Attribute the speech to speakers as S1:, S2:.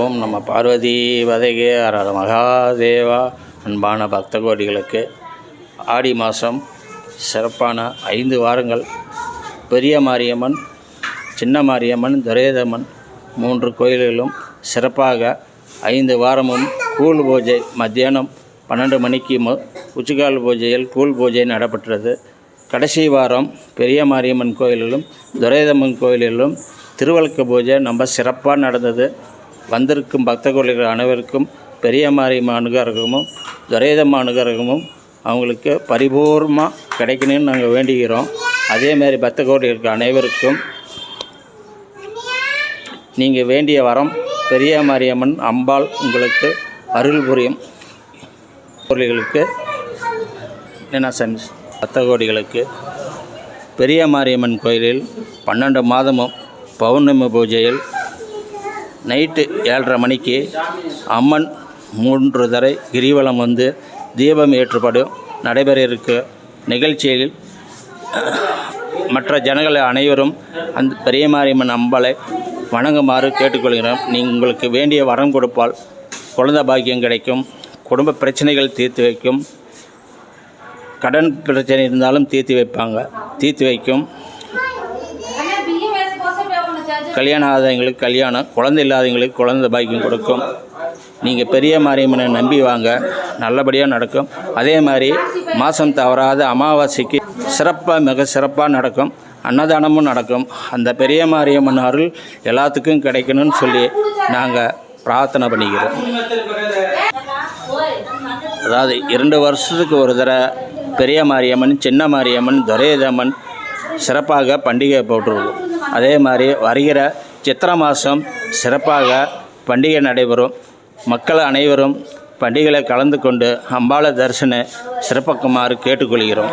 S1: ஓம் நம்ம பார்வதி வதகே அரர மகாதேவா அன்பான பக்த கோடிகளுக்கு ஆடி மாதம் சிறப்பான ஐந்து வாரங்கள். பெரிய மாரியம்மன் சின்ன மாரியம்மன் துரேதம்மன் மூன்று கோயில்களும் சிறப்பாக ஐந்து வாரமும் கூழ் பூஜை மத்தியானம் பன்னெண்டு மணிக்கு மு உச்சிக்கால் பூஜையில் கூழ் பூஜை நடைபெற்றது. கடைசி வாரம் பெரிய மாரியம்மன் கோயிலிலும் துரைதம்மன் கோயிலிலும் திருவழுக்க பூஜை ரொம்ப சிறப்பாக நடந்தது. வந்திருக்கும் பக்த கோழிகள் அனைவருக்கும் பெரிய மாரியம்மன் அனுகிரகமும் துரையதம்ம அனுகிரகமும் அவங்களுக்கு பரிபூர்ணமாக கிடைக்கணும்னு நாங்கள் வேண்டிக்கிறோம் அதேமாரி பக்த கோடிகளுக்கு அனைவருக்கும் நீங்கள் வேண்டிய வரம் பெரிய மாரியம்மன் அம்பாள் உங்களுக்கு அருள் புரியும். கோழிகளுக்கு என்ன சென்ஸ் பக்த கோடிகளுக்கு பெரிய மாரியம்மன் கோயிலில் பன்னெண்டு மாதமும் பௌர்ணமி பூஜையில் நைட்டு ஏழரை மணிக்கு அம்மன் மூன்று தரை கிரிவலம் வந்து தீபம் ஏற்றுப்படும் நடைபெற இருக்க நிகழ்ச்சியில் மற்ற ஜனங்கள் அனைவரும் அந்த பெரியமாரியம்மன் அம்பலை வணங்குமாறு கேட்டுக்கொள்கிறோம். நீ உங்களுக்கு வேண்டிய வரம் கொடுப்பால் குழந்தை பாக்கியம் கிடைக்கும் குடும்ப பிரச்சனைகள் தீர்த்து வைக்கும் கடன் பிரச்சனை இருந்தாலும் தீர்த்து வைப்பாங்க தீர்த்து வைக்கும். கல்யாணம் ஆகாதவங்களுக்கு கல்யாணம் குழந்தை இல்லாதவங்களுக்கு குழந்தை பாக்கியம் கொடுக்கும். நீங்கள் பெரிய மாரியம்மனை நம்பி வாங்க நல்லபடியாக நடக்கும். அதே மாதிரி மாதம் தவறாத அமாவாசைக்கு சிறப்பாக மிக சிறப்பாக நடக்கும். அன்னதானமும் நடக்கும். அந்த பெரிய மாரியம்மன் அருள் எல்லாத்துக்கும் கிடைக்கணும்னு சொல்லி நாங்கள் பிரார்த்தனை பண்ணிக்கிறோம். அதாவது இரண்டு வருஷத்துக்கு ஒரு தடவை பெரிய மாரியம்மன் சின்ன மாரியம்மன் துரையதம்மன் சிறப்பாக பண்டிகை போட்டுருவோம். அதே மாதிரி வருகிற சித்திரை மாதம் சிறப்பாக பண்டிகை நடைபெறும். மக்கள் அனைவரும் பண்டிகையில் கலந்து கொண்டு அம்பாளை தரிசன சிறப்பக்குமாறு கேட்டுக்கொள்கிறோம்.